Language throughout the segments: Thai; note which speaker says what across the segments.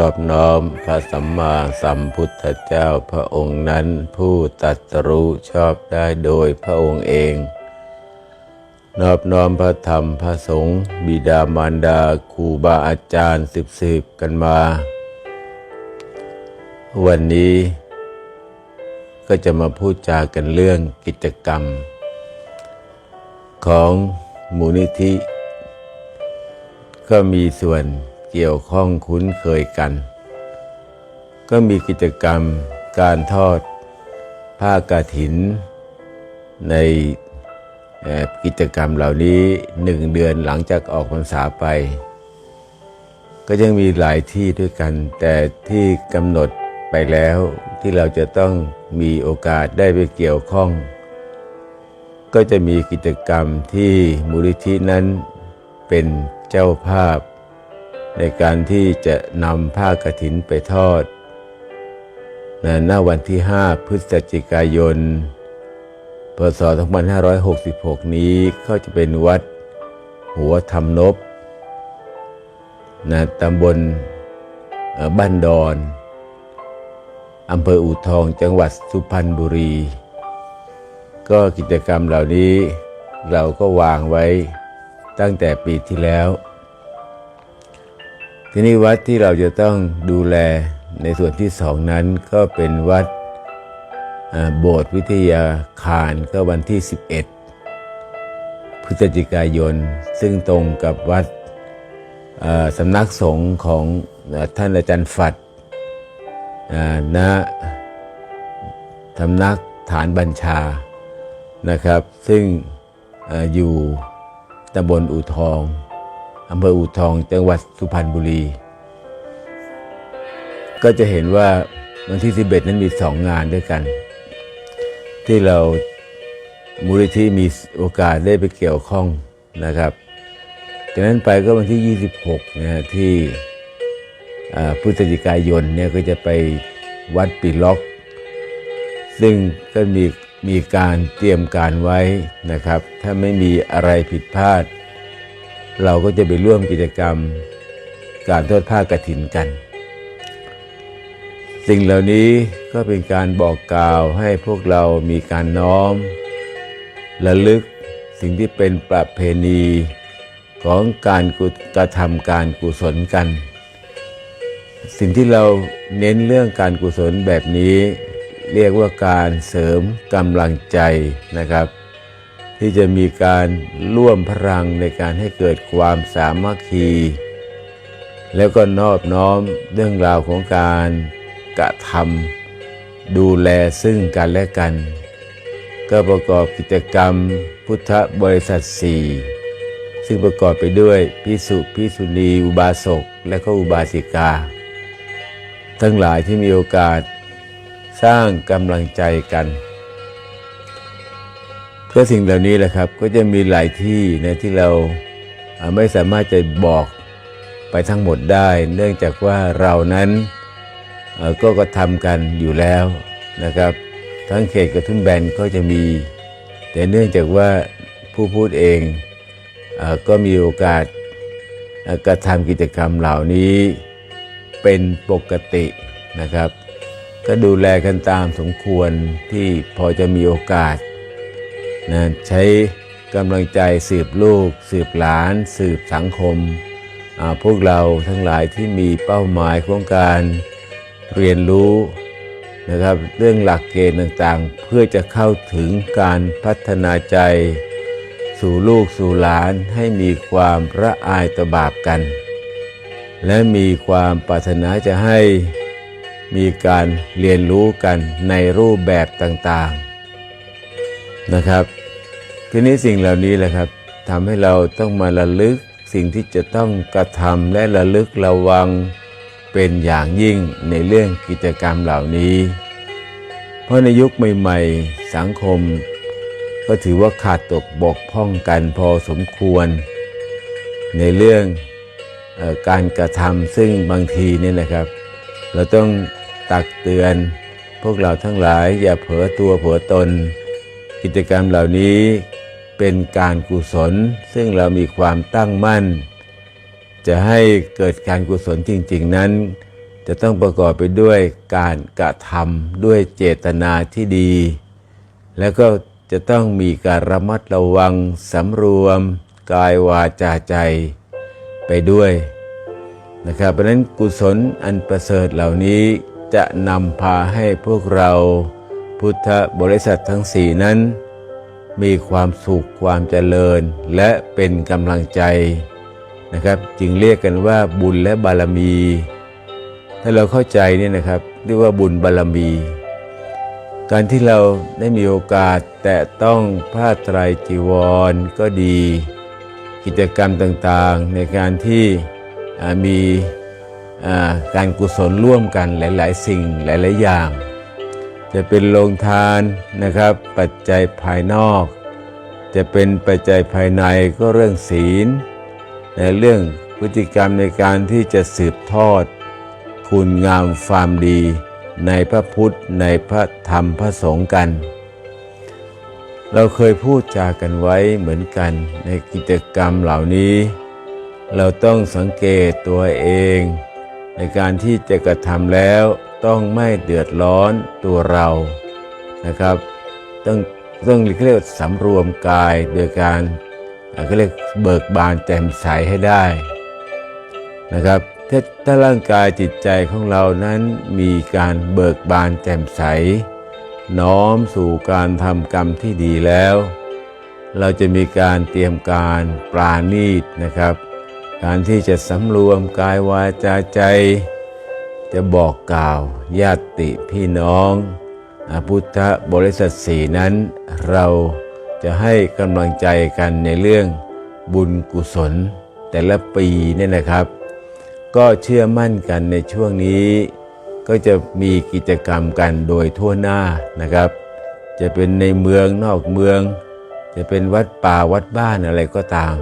Speaker 1: อนอบน้อมพระสัมมาสัมพุทธเจ้าพระองค์นั้นผู้ตรัสรู้ชอบได้โดยพระองค์เอง นอบน้อมพระธรรมพระสงฆ์บิดามารดาครูบาอาจารย์สิบสิบกันมา วันนี้ก็จะมาพูดจากันเรื่องกิจกรรม ของมูลนิธิ ก็มีส่วน เกี่ยวข้องคุ้นเคยกัน ก็มีกิจกรรมการทอดผ้ากาถิน ในกิจกรรมเหล่านี้หนึ่งเดือนหลังจากออกพรรษาไป ก็ยังมีหลายที่ด้วยกัน แต่ที่กำหนดไปแล้วที่เราจะต้องมีโอกาสได้ไปเกี่ยวข้อง ก็จะมีกิจกรรมที่มูลนิธินั้นเป็นเจ้าภาพ ในการที่จะนำผ้ากฐินไปทอดนะณวันที่ 5 พฤศจิกายน พศ 2566 นี้ก็จะเป็นวัดหัวธรรมนบนะตำบลบ้านดอนอำเภออู่ทองจังหวัดสุพรรณบุรี ก็กิจกรรมเหล่านี้เราก็วางไว้ตั้งแต่ปีที่แล้ว ทีนี้วัดที่เราจะต้องดูแลในส่วนที่สองนั้นก็เป็นวัดโบสถ์วิทยาคารก็วันที่ 11 พฤศจิกายน ซึ่งตรงกับวัดสำนักสงฆ์ของท่านอาจารย์ฝัดณสำนักฐานบัญชานะครับ ซึ่งอออยู่ตำบลอู่ทอง อำเภออู่ทองจังหวัดสุพรรณบุรี ก็จะเห็นว่าวันที่ 11 นั้นมีสองงานด้วยกัน ที่เรามูลนิธิมีโอกาสได้ไปเกี่ยวข้องนะครับจากนั้นไปก็วันที่ 26นะที่พฤศจิกายนเนี่ยก็จะไปวัดปีล็อก ซึ่งก็มีมีการเตรียมการไว้นะครับ ถ้าไม่มีอะไรผิดพลาด เราก็จะไปร่วมกิจกรรมการทอดผ้ากฐินกัน สิ่งเหล่านี้ก็เป็นการบอกกล่าวให้พวกเรามีการน้อมระลึกสิ่งที่เป็นประเพณีของการกุกระทำการกุศลกัน สิ่งที่เราเน้นเรื่องการกุศลแบบนี้ เรียกว่าการเสริมกำลังใจนะครับ ที่จะมีการร่วมพลังในการให้เกิดความสามัคคี แล้วก็นอบน้อมเรื่องราวของการกระทำดูแลซึ่งกันและกัน ก็ประกอบกิจกรรมพุทธบริษัทสี่ซึ่งประกอบไปด้วยพิสุพิสุณีอุบาสกและก็อุบาสิกา ทั้งหลายที่มีโอกาสสร้างกำลังใจกัน ก็สิ่งเหล่านี้แหละครับก็จะมีหลายที่นะที่เราไม่สามารถจะบอกไปทั้งหมดได้ เนื่องจากว่าเรานั้นก็กระทำกันอยู่แล้วนะครับ ทั้งเขตกระทุ่มแบนก็จะมี แต่เนื่องจากว่าผู้พูดเองอก็มีโอกาสกระทำกิจกรรมเหล่านี้เป็นปกตินะครับ ก็ดูแลกันตามสมควรที่พอจะมีโอกาส นะใช้กำลังใจสืบลูก สืบหลาน สืบสังคม พวกเราทั้งหลายที่มีเป้าหมายของการเรียนรู้นะครับเรื่องหลักเกณฑ์ต่างๆ เพื่อจะเข้าถึงการพัฒนาใจ สู่ลูกสู่หลานให้มีความระอายต่อบาปกัน และมีความปรารถนาจะให้มีการเรียนรู้กันในรูปแบบต่างๆ นะครับ ทีนี้สิ่งเหล่านี้แหละครับทำให้เราต้องมาระลึกสิ่งที่จะต้องกระทำและระลึกระวังเป็นอย่างยิ่งในเรื่องกิจกรรมเหล่านี้ เพราะในยุคใหม่ ๆ สังคม ก็ถือว่าขาดตกบกพร่องกันพอสมควร ในเรื่องออการกระทำซึ่งบางทีนี่นะครับ เราต้องตักเตือน พวกเราทั้งหลายอย่าเผลอตัวเผลอตน กิจกรรมเหล่านี้เป็นการกุศล ซึ่งเรามีความตั้งมั่น จะให้เกิดการกุศลจริง ๆ นั้น จะต้องประกอบไปด้วยการกระทำด้วยเจตนาที่ดี แล้วก็จะต้องมีการระมัดระวังสำรวม กายวาจาใจไปด้วยนะครับเพราะนั้นกุศลอันประเสริฐเหล่านี้จะนำพาให้พวกเรา พุทธบริษัททั้งสี่นั้น มีความสุขความเจริญและเป็นกำลังใจนะครับ จึงเรียกกันว่าบุญและบารมี ถ้าเราเข้าใจเนี่ยนะครับเรียกว่าบุญบารมี การที่เราได้มีโอกาสแตะต้องผ้าไตรจีวรก็ดี กิจกรรมต่างๆ ในการที่มีการกุศลร่วมกันหลาย ๆ สิ่งหลาย ๆ อย่าง จะเป็นโรงทานนะครับ ปัจจัยภายนอก จะเป็นปัจจัยภายในก็เรื่องศีล ในเรื่องพฤติกรรมในการที่จะสืบทอด คุณงามความดี ในพระพุทธในพระธรรมพระสงฆ์กัน เราเคยพูดจากันไว้เหมือนกันในกิจกรรมเหล่านี้ เราต้องสังเกตตัวเอง ในการที่จะกระทำแล้ว ต้องไม่เดือดร้อนตัวเรานะครับ ต้องต้องเรียกสำรวมกายโดยการเอ่อเขาเรียกเบิกบานแจ่มใสให้ได้นะครับถ้าถ้าร่างกายจิตใจของเรานั้นมีการเบิกบานแจ่มใส น้อมสู่การทำกรรมที่ดีแล้ว เราจะมีการเตรียมการปราณีตนะครับ การที่จะสำรวมกายวาจาใจ จะบอกกล่าวญาติพี่น้องอาพุทธบริษัทสีนั้น เราจะให้กำลังใจกันในเรื่องบุญกุศล แต่ละปีเนี่ยนะครับ ก็เชื่อมั่นกันในช่วงนี้ ก็จะมีกิจกรรมกันโดยทั่วหน้านะครับ จะเป็นในเมืองนอกเมือง จะเป็นวัดป่าวัดบ้านอะไรก็ตาม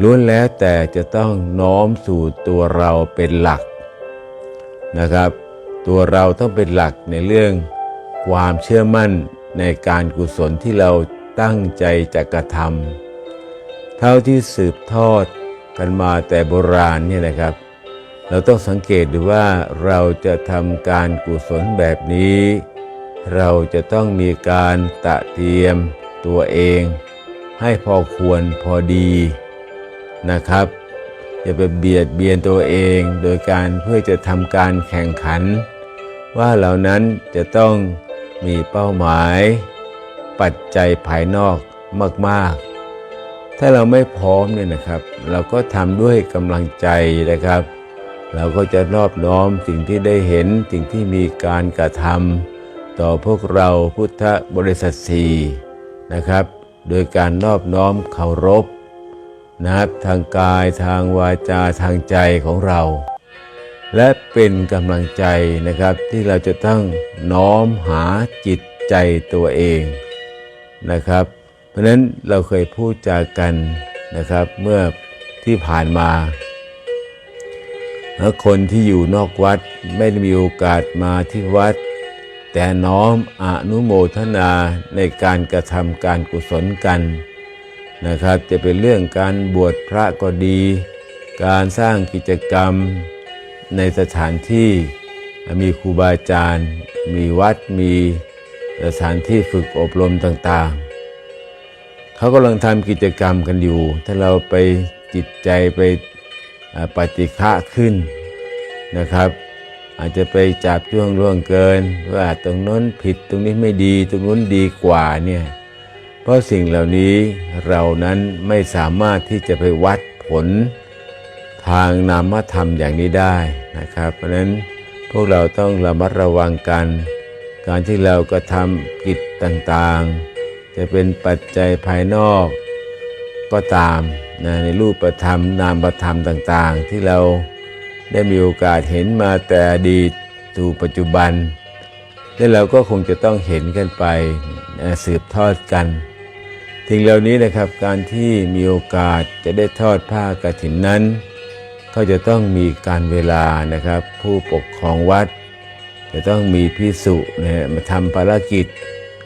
Speaker 1: ล้วนแล้วแต่จะต้องน้อมสู่ตัวเราเป็นหลัก นะครับ ตัวเราต้องเป็นหลักในเรื่องความเชื่อมั่นในการกุศลที่เราตั้งใจจะกระทำเท่าที่สืบทอดกันมาแต่โบราณเนี่ยนะครับ เราต้องสังเกตดูว่าเราจะทำการกุศลแบบนี้ เราจะต้องมีการตะเตรียมตัวเอง ให้พอควรพอดีนะครับ อย่าไปเบียดเบียนตัวเองโดยการเพื่อจะทำการแข่งขัน ว่าเหล่านั้นจะต้องมีเป้าหมาย ปัจจัยภายนอกมาก ๆ ถ้าเราไม่พร้อมเนี่ยนะครับ เราก็ทำด้วยกำลังใจนะครับ เราก็จะรอบน้อมสิ่งที่ได้เห็นสิ่งที่มีการกระทำต่อพวกเราพุทธบริษัทสีนะครับ โดยการนอบน้อมเคารพ นะครับทางกายทางวาจาทางใจของเรา และเป็นกำลังใจนะครับที่เราจะต้องน้อมหาจิตใจตัวเองนะครับ เพราะนั้นเราเคยพูดจากันนะครับเมื่อที่ผ่านมาแล้วคนที่อยู่นอกวัดไม่ได้มีโอกาสมาที่วัด แต่น้อมอนุโมทนาในการกระทำการกุศลกัน นะครับ จะเป็นเรื่องการบวชพระก็ดี การสร้างกิจกรรมในสถานที่มีครูบาอาจารย์ มีวัดมีสถานที่ฝึกอบรมต่างๆ เขากำลังทำกิจกรรมกันอยู่ ถ้าเราไปจิตใจไปปฏิฆะขึ้นนะครับ อาจจะไปจับจ้วงล่วงเกิน ว่าตรงนั้นผิดตรงนี้ไม่ดี ตรงนู้นดีกว่าเนี่ย เพราะสิ่งเหล่านี้เรานั้นไม่สามารถที่จะไปวัดผลทางนามธรรมอย่างนี้ได้นะครับ เพราะฉะนั้นพวกเราต้องระมัดระวังกัน การที่เราก็ทำกิจต่างๆ จะเป็นปัจจัยภายนอกก็ตามนะในรูปธรรมนามธรรมต่างๆ ที่เราได้มีโอกาสเห็นมาแต่อดีตสู่ปัจจุบัน และเราก็คงจะต้องเห็นกันไปสืบทอดกัน สิ่งเหล่านี้นะครับการที่มีโอกาสจะได้ทอดผ้ากฐินนั้น ก็จะต้องมีการเวลานะครับ ผู้ปกครองวัด จะต้องมีพิสุเนี่ยมาทำภารกิจ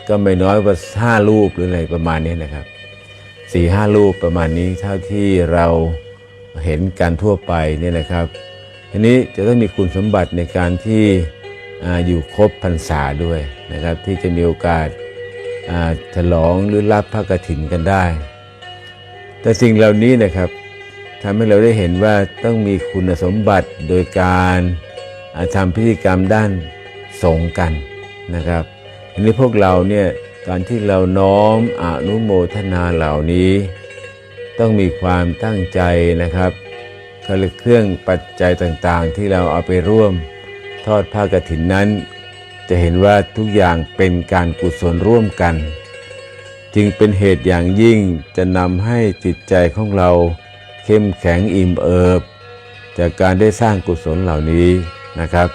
Speaker 1: ก็ไม่น้อยกว่าห้ารูปหรืออะไรประมาณนี้นะครับสี่ห้ารูปประมาณนี้เท่าที่เราเห็นกันทั่วไปเนี่ยนะครับทีนี้จะต้องมีคุณสมบัติในการที่ออยู่ครบพรรษาด้วยนะครับ ที่จะมีโอกาส ฉลองหรือรับพระกฐินกันได้ แต่สิ่งเหล่านี้นะครับทำให้เราได้เห็นว่าต้องมีคุณสมบัติโดยการาทำพิธีกรรมด้านสงกันนะครับทีนี้พวกเราเนี่ยการที่เราน้อมอนุโมทนาเหล่านี้ ต้องมีความตั้งใจนะครับเลยเครื่องปัจจัยต่างๆ ที่เราเอาไปร่วมทอดผ้ากฐินนั้น จะเห็นว่าทุกอย่างเป็นการกุศลร่วมกัน จึงเป็นเหตุอย่างยิ่งจะนำให้จิตใจของเราเข้มแข็งอิ่มเอิบ จากการได้สร้างกุศลเหล่านี้นะครับ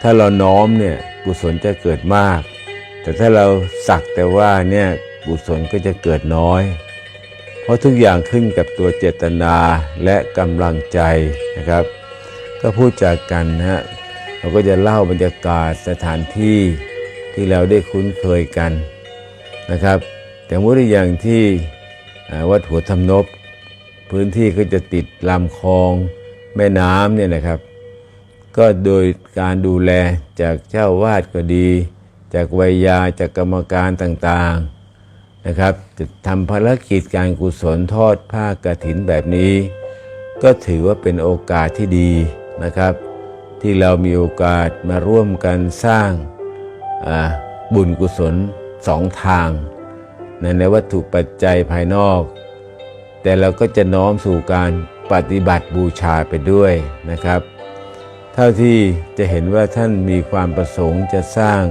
Speaker 1: ถ้าเราน้อมเนี่ยกุศลจะเกิดมาก แต่ถ้าเราสักแต่ว่าเนี่ยกุศลก็จะเกิดน้อย เพราะทุกอย่างขึ้นกับตัวเจตนาและกำลังใจนะครับ ก็พูดจากกันนะฮะ เราก็จะเล่าบรรยากาศสถานที่ที่เราได้คุ้นเคยกันนะครับ แต่ว่าอย่างที่วัดหัวทำนบ พื้นที่ก็จะติดลำคลองแม่น้ำเนี่ยนะครับ ก็โดยการดูแลจากเจ้าวาดก็ดี จากวัยยาจากกรรมการต่างๆนะครับ จะทำภารกิจการกุศลทอดผ้ากฐินแบบนี้ ก็ถือว่าเป็นโอกาสที่ดีนะครับ ที่เรามีโอกาสมาร่วมกันสร้างบุญกุศลสองทางในในวัตถุปัจจัยภายนอก แต่เราก็จะน้อมสู่การปฏิบัติบูชาไปด้วยนะครับ เท่าที่จะเห็นว่าท่านมีความประสงค์จะสร้าง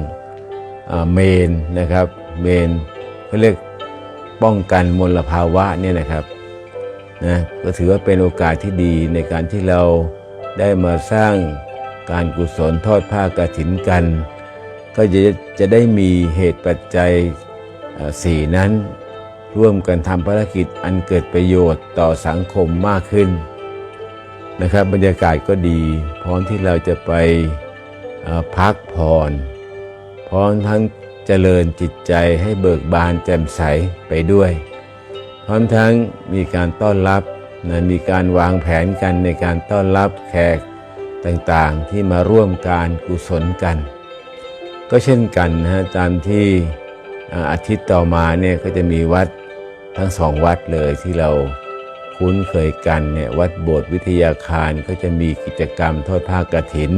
Speaker 1: เมนนะครับเมนเขาเรียกป้องกันมลภาวะเนี่ยนะครับนะก็ถือว่าเป็นโอกาสที่ดีในการที่เราได้มาสร้าง การกุศลทอดผ้ากฐินกัน ก็จะจะได้มีเหตุปัจจัยสี่นั้น ร่วมกันทำภารกิจอันเกิดประโยชน์ต่อสังคมมากขึ้นนะครับบรรยากาศก็ดี พร้อมที่เราจะไปพักผ่อนพร้อมทั้งเจริญจิตใจให้เบิกบานแจ่มใสไปด้วย พร้อมทั้งมีการต้อนรับนะมีการวางแผนกันในการต้อนรับแขก ต่างๆที่มาร่วมการกุศลกัน ก็เช่นกันนะฮะตามที่อาทิตย์ต่อมาเนี่ยก็จะมีวัดทั้งสองวัดเลยที่เราคุ้นเคยกันเนี่ยวัดโบสถ์วิทยาคารก็จะมีกิจกรรมทอดผ้ากฐิน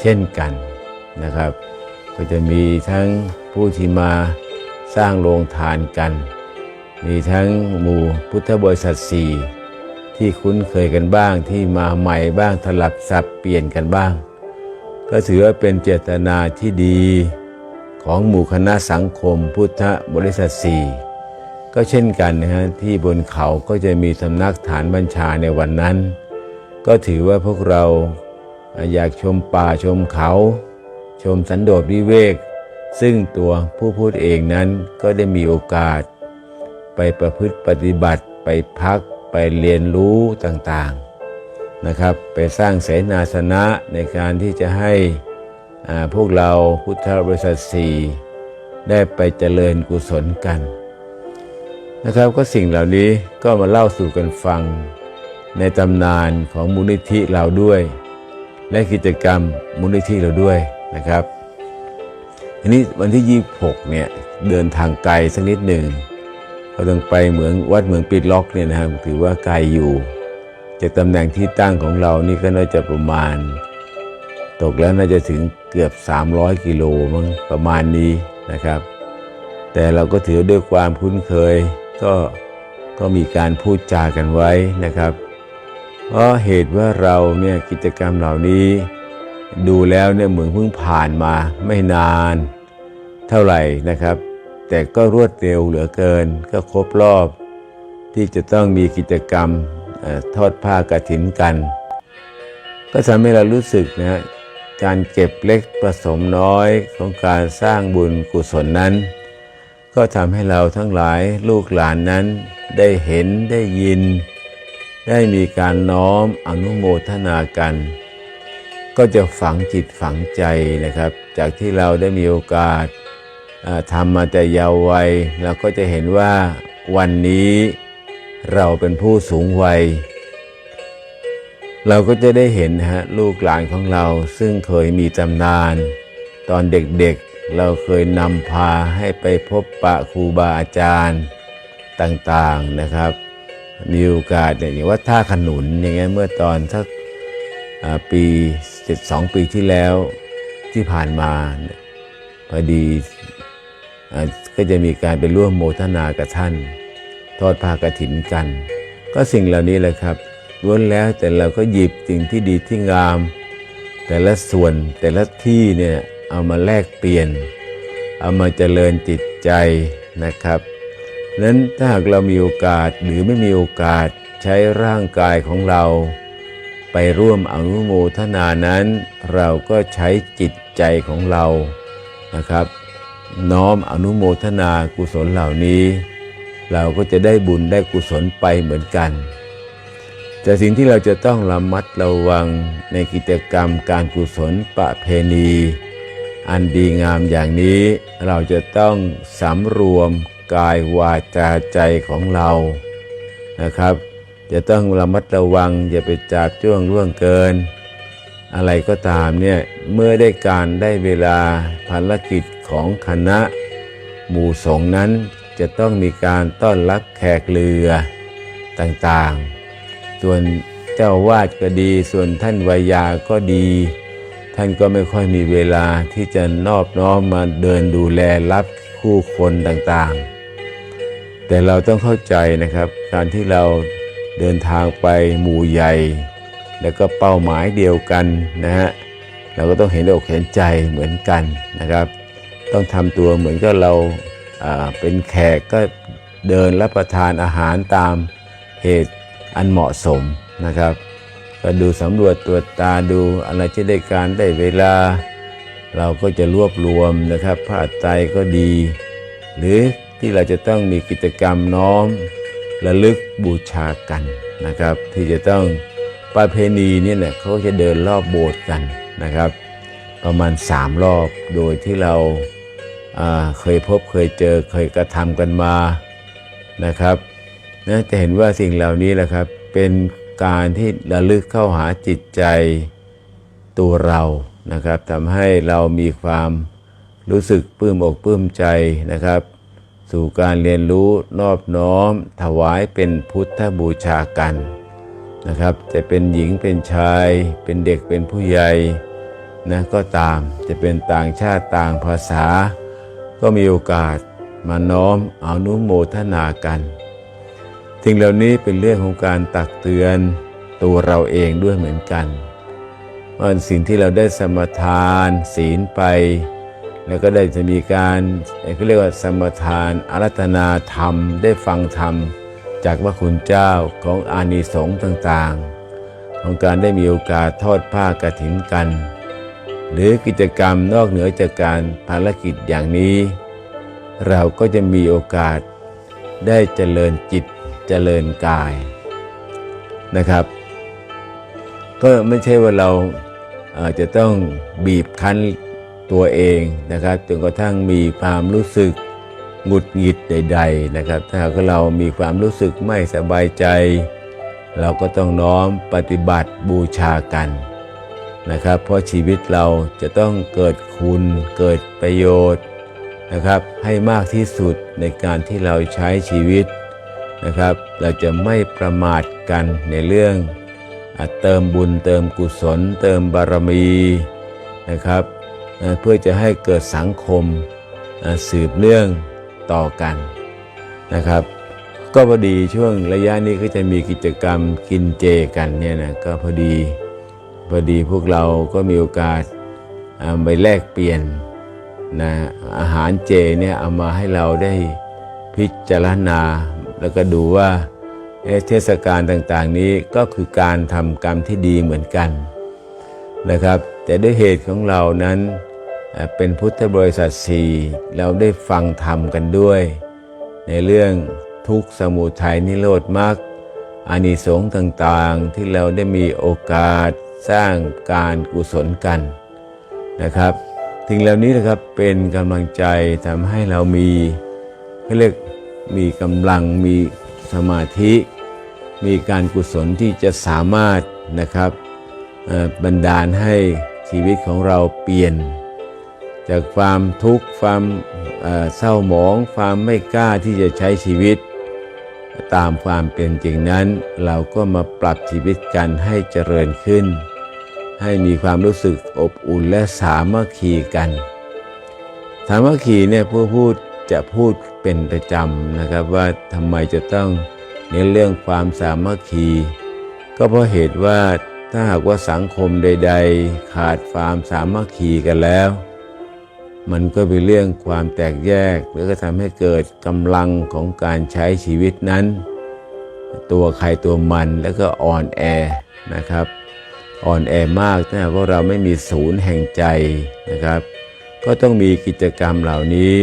Speaker 1: เช่นกันนะครับ ก็จะมีทั้งผู้ที่มาสร้างโรงทานกัน มีทั้งหมู่พุทธบริษัทสี่ ที่คุ้นเคยกันบ้างที่มาใหม่บ้างสลับสับเปลี่ยนกันบ้าง ก็ถือว่าเป็นเจตนาที่ดีของหมู่คณะสังคมพุทธบริษัทสี่ก็เช่นกันนะฮะที่บนเขาก็จะมีสำนักฐานบัญชาในวันนั้น ก็ถือว่าพวกเราอยากชมป่าชมเขา ชมสันโดษวิเวก ซึ่งตัวผู้พูดเองนั้นก็ได้มีโอกาส ไปประพฤติปฏิบัติไปพัก ไปเรียนรู้ต่างๆนะครับ ไปสร้างเสนาสนะในการที่จะให้พวกเราพุทธบริษัทสี่ได้ไปเจริญกุศลกันนะครับก็สิ่งเหล่านี้ก็มาเล่าสู่กันฟัง ในตำนานของมูลนิธิเราด้วย และกิจกรรมมูลนิธิเราด้วยนะครับทีนี้วันที่ 26เนี่ยเดินทางไกลสักนิดหนึ่ง เราต้องไปเหมืองวัดเมืองปิดล็อกเนี่ยนะครับถือว่าไกลอยู่จากตำแหน่งที่ตั้งของเรานี่ก็น่าจะประมาณ ตกแล้วน่าจะถึงเกือบ 300 กิโลมั้งประมาณนี้นะครับ แต่เราก็ถือด้วยความคุ้นเคย ก็ก็มีการพูดจากันไว้นะครับ เพราะเหตุว่าเราเนี่ยกิจกรรมเหล่านี้ ดูแล้วเนี่ยเหมือนเพิ่งผ่านมาไม่นานเท่าไหร่นะครับ แต่ก็รวดเร็วเหลือเกิน ก็ครบรอบ ที่จะต้องมีกิจกรรมอทอดผ้ากฐินกัน ก็ทำให้เรารู้สึกนะการเก็บเล็กผสมน้อยของการสร้างบุญกุศลนั้น ก็ทำให้เราทั้งหลายลูกหลานนั้น ได้เห็นได้ยิน ได้มีการน้อมอนุโมทนากัน ก็จะฝังจิตฝังใจนะครับ จากที่เราได้มีโอกาส ทำมาแต่ยาววัยเราก็จะเห็นว่าวันนี้เราเป็นผู้สูงวัย เราก็จะได้เห็นนะฮะลูกหลานของเราซึ่งเคยมีตำนาน ตอนเด็กๆเราเคยนำพาให้ไปพบปะครูบาอาจารย์ต่างๆนะครับ มีโอกาสอย่างว่าท่าขนุนอย่างเงี้ยเมื่อตอนสักอ่าปี12ปีที่แล้วที่ผ่านมาพอดี ก็จะมีการไปร่วมโมทนากับท่าน ทอดผ้ากฐินกัน ก็สิ่งเหล่านี้แหละครับล้วนแล้วแต่เราก็หยิบสิ่งที่ดีที่งาม แต่ละส่วนแต่ละที่เนี่ยเอามาแลกเปลี่ยน เอามาเจริญจิตใจนะครับนั้นถ้าหากเรามีโอกาสหรือไม่มีโอกาสใช้ร่างกายของเรา ไปร่วมอนุโมทนานั้น เราก็ใช้จิตใจของเรานะครับ น้อมอนุโมทนากุศลเหล่านี้ เราก็จะได้บุญได้กุศลไปเหมือนกัน แต่สิ่งที่เราจะต้องระมัดระวังในกิจกรรมการกุศลประเพณี อันดีงามอย่างนี้เราจะต้องสำรวมกายวาจาใจของเรานะครับ จะต้องระมัดระวังอย่าไปจับจ้วงล่วงเกิน อะไรก็ตามเนี่ยเมื่อได้การได้เวลาภารกิจ ของคณะ หมู่สงฆ์นั้นจะต้องมีการต้อนรับแขกเรือต่างๆ ส่วนเจ้าวาดก็ดี ส่วนท่านวายาก็ดี ท่านก็ไม่ค่อยมีเวลาที่จะนอบน้อมมาเดินดูแลรับคู่คนต่างๆ แต่เราต้องเข้าใจนะครับ การที่เราเดินทางไปหมู่ใหญ่ แล้วก็เป้าหมายเดียวกันนะฮะ เราก็ต้องเห็นอกเห็นใจเหมือนกันนะครับ ต้องทำตัวเหมือนกับเราเป็นแขกก็เดินรับประทานอาหารตามเหตุอันเหมาะสมนะครับ ก็ดูสำรวจตรวจตาดูอะไรที่ได้การได้เวลา เราก็จะรวบรวมนะครับผ้าไตรก็ดี หรือที่เราจะต้องมีกิจกรรมน้อมระลึกบูชากันนะครับ ที่จะต้องประเพณีเนี่ยเนี่ยเขาจะเดินรอบโบสถ์กันนะครับ ประมาณสามรอบโดยที่เรา เคยพบเคยเจอเคยกระทำกันมานะครับนะจะเห็นว่าสิ่งเหล่านี้แหละครับ เป็นการที่ระลึกเข้าหาจิตใจตัวเรานะครับทำให้เรามีความรู้สึกปลื้มอกปลื้มใจนะครับ สู่การเรียนรู้นอบน้อม ถวายเป็นพุทธบูชากันนะครับ จะเป็นหญิงเป็นชาย เป็นเด็กเป็นผู้ใหญ่นะก็ตามจะเป็นต่างชาติต่างภาษา ก็มีโอกาสมาน้อมอนุโมทนากันสิ่งเหล่านี้เป็นเรื่องของการตักเตือนตัวเราเองด้วยเหมือนกันว่าสิ่งที่เราได้สมทานศีลไป แล้วก็ได้จะมีการเขาเรียกว่าสมทานอารัธนาธรรม ได้ฟังธรรม จากพระคุณเจ้าของอานิสงส์ต่างๆ ของการได้มีโอกาสทอดผ้ากฐินกัน หรือกิจกรรมนอกเหนือจากการภารกิจอย่างนี้ เราก็จะมีโอกาสได้เจริญจิตเจริญกายนะครับ ก็ไม่ใช่ว่าเราอ่อจะต้องบีบคั้นตัวเองนะครับจนกระทั่งมีความรู้สึกหงุดหงิดใด ๆนะครับ ถ้าหากว่าเรามีความรู้สึกไม่สบายใจ เราก็ต้องน้อมปฏิบัติบูชากัน นะครับ เพราะชีวิตเราจะต้องเกิดคุณเกิดประโยชน์นะครับ ให้มากที่สุดในการที่เราใช้ชีวิตนะครับ เราจะไม่ประมาทกันในเรื่องอเติมบุญเติมกุศล เติมบารมีนะครับอะเพื่อจะให้เกิดสังคมอะสืบเนื่องต่อกันนะครับ ก็พอดีช่วงระยะนี้ก็จะมีกิจกรรมกินเจกันเนี่ยนะก็พอดี พอดีพวกเราก็มีโอกาสไปแลกเปลี่ยนนะอาหารเจเนี่ยเอามาให้เราได้พิจารณา แล้วก็ดูว่าเเทศกาลต่างๆนี้ก็คือการทำกรรมที่ดีเหมือนกันนะครับ แต่ด้วยเหตุของเรานั้นเป็นพุทธบริษัทสี่เราได้ฟังธรรมกันด้วย ในเรื่องทุกสมุทัยนิโรธมรรคอานิสงส์ต่างๆ ที่เราได้มีโอกาส สร้างการกุศลกันนะครับสิ่งเหล่านี้นะครับเป็นกำลังใจทำให้เรามีเขาเรียกมีกำลังมีสมาธิ มีการกุศลที่จะสามารถนะครับบันดาลให้ชีวิตของเราเปลี่ยน จากความทุกข์ความเศร้าหมอง ความไม่กล้าที่จะใช้ชีวิต ตามความเป็นจริงนั้น เราก็มาปรับชีวิตกันให้เจริญขึ้น ให้มีความรู้สึกอบอุ่นและสามัคคีกัน สามัคคีเนี่ยผู้พูดจะพูดเป็นประจำนะครับว่าทำไมจะต้องเน้นเรื่องความสามัคคี ก็เพราะเหตุว่าถ้าหากว่าสังคมใด ๆ ขาดความสามัคคีกันแล้ว มันก็เป็นเรื่องความแตกแยก หรือก็ทำให้เกิดกำลังของการใช้ชีวิตนั้น ตัวใครตัวมันแล้วก็อ่อนแอนะครับ อ่อนแอมากถ้าหากว่าเราไม่มีศูนย์แห่งใจนะครับ ก็ต้องมีกิจกรรมเหล่านี้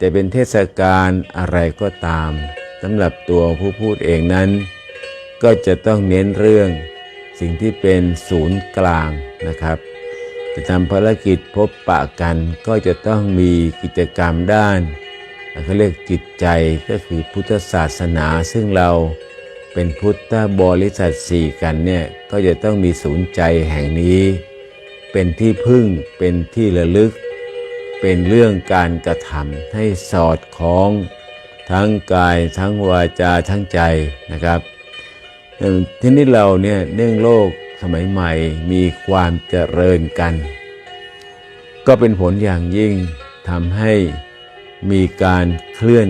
Speaker 1: จะเป็นเทศกาลอะไรก็ตามสำหรับตัวผู้พูดเองนั้น ก็จะต้องเน้นเรื่องสิ่งที่เป็นศูนย์กลางนะครับ จะทำภารกิจพบปะกันก็จะต้องมีกิจกรรมด้านเขาเรียกจิตใจก็คือพุทธศาสนา ซึ่งเราเป็นพุทธบริษัทสี่กันเนี่ยก็จะต้องมีศูนย์ใจแห่งนี้ เป็นที่พึ่งเป็นที่ระลึก เป็นเรื่องการกระทำให้สอดคล้อง ทั้งกายทั้งวาจาทั้งใจนะครับทีนี้เราเนี่ยเนื่องโลก สมัยใหม่มีความเจริญกัน ก็เป็นผลอย่างยิ่งทำให้มีการเคลื่อน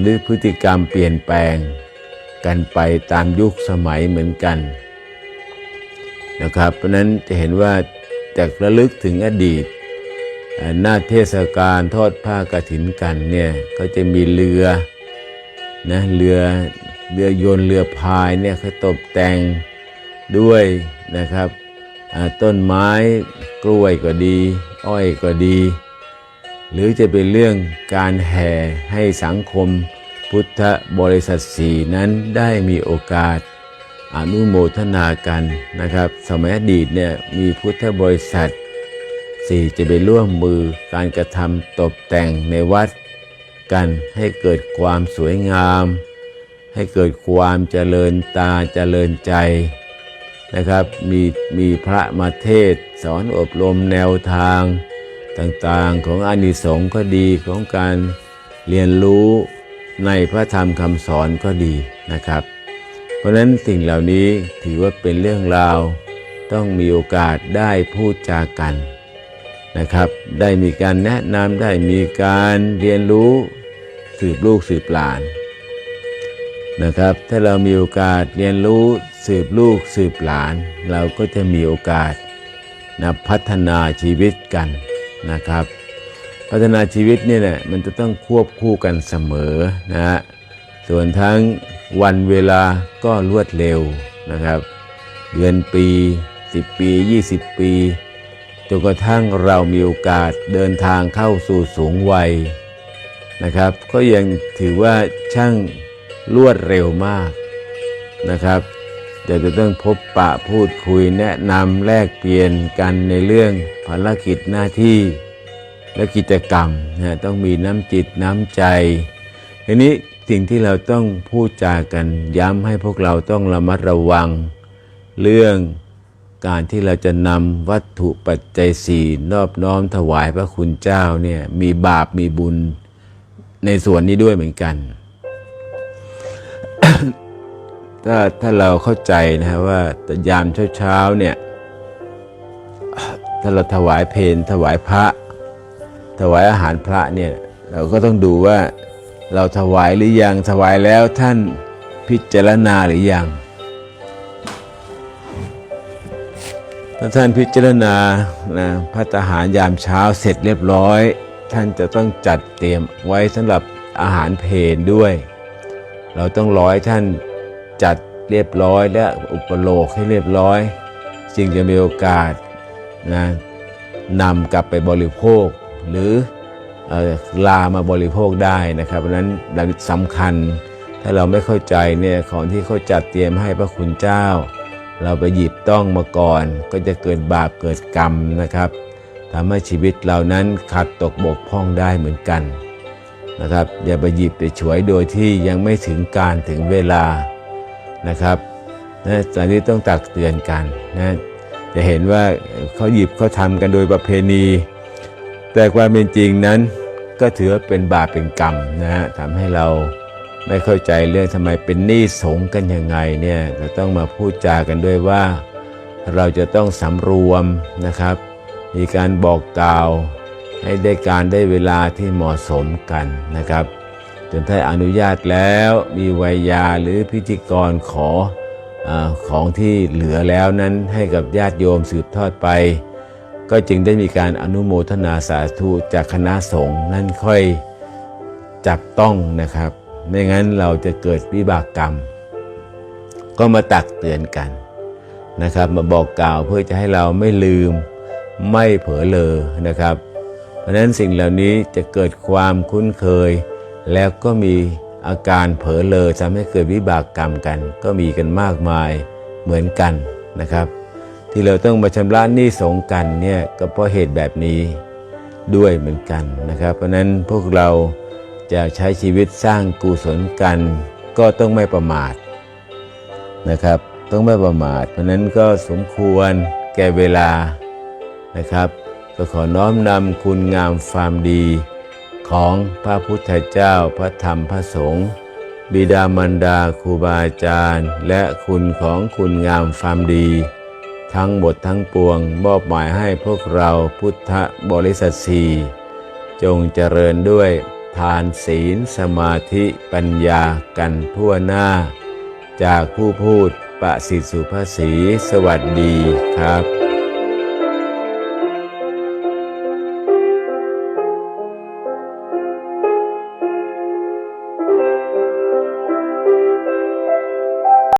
Speaker 1: หรือพฤติกรรมเปลี่ยนแปลงกันไปตามยุคสมัยเหมือนกันนะครับ เพราะนั้นจะเห็นว่าจากระลึกถึงอดีตหน้าเทศกาลทอดผ้ากฐินกันเนี่ยก็จะมีเรือนะเรือเรือยนต์เรือพายเนี่ยเขาตกแต่ง ด้วยนะครับต้นไม้กล้วยก็ดี อ้อยก็ดี หรือจะเป็นเรื่องการแห่ให้สังคมพุทธบริษัทสีนั้นได้มีโอกาสอนุโมทนากันนะครับ สมัยอดีตเนี่ยมีพุทธบริษัทสี่จะไปร่วมมือการกระทำตกแต่งในวัดกันให้เกิดความสวยงาม ให้เกิดความเจริญตาเจริญใจ นะครับมีมีพระมาเทศ สอนอบรมแนวทางต่างๆ ของอานิสงส์ก็ดีของการเรียนรู้ในพระธรรมคำสอนก็ดีนะครับ เพราะฉะนั้นสิ่งเหล่านี้ถือว่าเป็นเรื่องราวต้องมีโอกาสได้พูดจากันนะครับ ได้มีการแนะนำได้มีการเรียนรู้สืบลูกสืบหลาน นะครับ ถ้าเรามีโอกาสเรียนรู้สืบลูกสืบหลาน เราก็จะมีโอกาสนะพัฒนาชีวิตกันนะครับ พัฒนาชีวิตเนี่ยแหละมันจะต้องควบคู่กันเสมอนะฮะส่วนทั้งวันเวลาก็รวดเร็วนะครับ เดือนปี 10 ปี 20 ปีจนกระทั่งเรามีโอกาสเดินทางเข้าสู่สูงวัยนะครับ ก็ยังถือว่าช่าง รวดเร็วมากนะครับแต่จะต้องพบปะพูดคุยแนะนำแลกเปลี่ยนกันในเรื่องภารกิจหน้าที่ และกิจกรรมนะต้องมีน้ำจิตน้ำใจทีนี้สิ่งที่เราต้องพูดจากันย้ำให้พวกเราต้องระมัดระวัง เรื่องการที่เราจะนำวัตถุปัจจัยสี่นอบน้อมถวายพระคุณเจ้าเนี่ยมีบาปมีบุญในส่วนนี้ด้วยเหมือนกัน ถ้าถ้าเราเข้าใจนะฮะว่ายามเช้าๆเนี่ยถ้าเราถวายเพลถวายพระ ถวายอาหารพระเนี่ยเราก็ต้องดูว่าเราถวายหรือยังถวายแล้วท่านพิจารณาหรือยังถ้าท่านพิจารณานะพระทหารยามเช้าเสร็จเรียบร้อย ท่านจะต้องจัดเตรียมไว้สำหรับอาหารเพลด้วย เราต้องร้อยท่าน จัดเรียบร้อยและอุปโลกให้เรียบร้อย จึงจะมีโอกาสนะนำกลับไปบริโภค หรืออลามาบริโภคได้นะครับเพราะฉะนั้นสำคัญถ้าเราไม่เข้าใจเนี่ยของที่เขาจัดเตรียมให้พระคุณเจ้า เราไปหยิบต้องมาก่อน ก็จะเกิดบาปเกิดกรรมนะครับทำให้ชีวิตเรานั้นขาดตกบกพร่องได้เหมือนกันนะครับอย่าไปหยิบไปฉวยโดยที่ยังไม่ถึงการถึงเวลา นะครับนะตอนนี้ต้องตักเตือนกันนะจะเห็นว่าเขาหยิบเขาทำกันโดยประเพณี แต่ความเป็นจริงนั้นก็ถือเป็นบาปเป็นกรรมนะฮะทำให้เราไม่เข้าใจเรื่องทำไมเป็นหนี้สงกันยังไงเนี่ยเราต้องมาพูดจากันด้วยว่าเราจะต้องสำรวมนะครับ มีการบอกกล่าวให้ได้การได้เวลาที่เหมาะสมกันนะครับ จนถ้าอนุญาตแล้วมีวัยยาหรือพิธีกรขออของที่เหลือแล้วนั้นให้กับญาติโยมสืบทอดไป ก็จึงได้มีการอนุโมทนาสาธุจากคณะสงฆ์นั่นค่อยจับต้องนะครับ ไม่งั้นเราจะเกิดวิบากกรรม ก็มาตักเตือนกันนะครับ มาบอกกล่าวเพื่อจะให้เราไม่ลืมไม่เผลอเลอนะครับ เพราะนั้นสิ่งเหล่านี้จะเกิดความคุ้นเคย แล้วก็มีอาการเผลอเลอทำให้เกิดวิบากกรรมกัน ก็มีกันมากมายเหมือนกันนะครับ ที่เราต้องมาชำระหนี้สงกันเนี่ยก็เพราะเหตุแบบนี้ด้วยเหมือนกันนะครับ เพราะนั้นพวกเราจะใช้ชีวิตสร้างกุศลกัน ก็ต้องไม่ประมาทนะครับ ต้องไม่ประมาท เพราะฉะนั้นก็สมควรแก่เวลานะครับ ก็ขอน้อมนำคุณงามความดี ของพระพุทธเจ้าพระธรรมพระสงฆ์บิดามารดาครูบาอาจารย์ และคุณของคุณงามความดี ทั้งหมดทั้งปวงมอบหมายให้พวกเราพุทธบริษัทสีจงเจริญด้วยทานศีลสมาธิปัญญากันทั่วหน้า จากผู้พูดประสิทธิสุภาษีสวัสดีครับ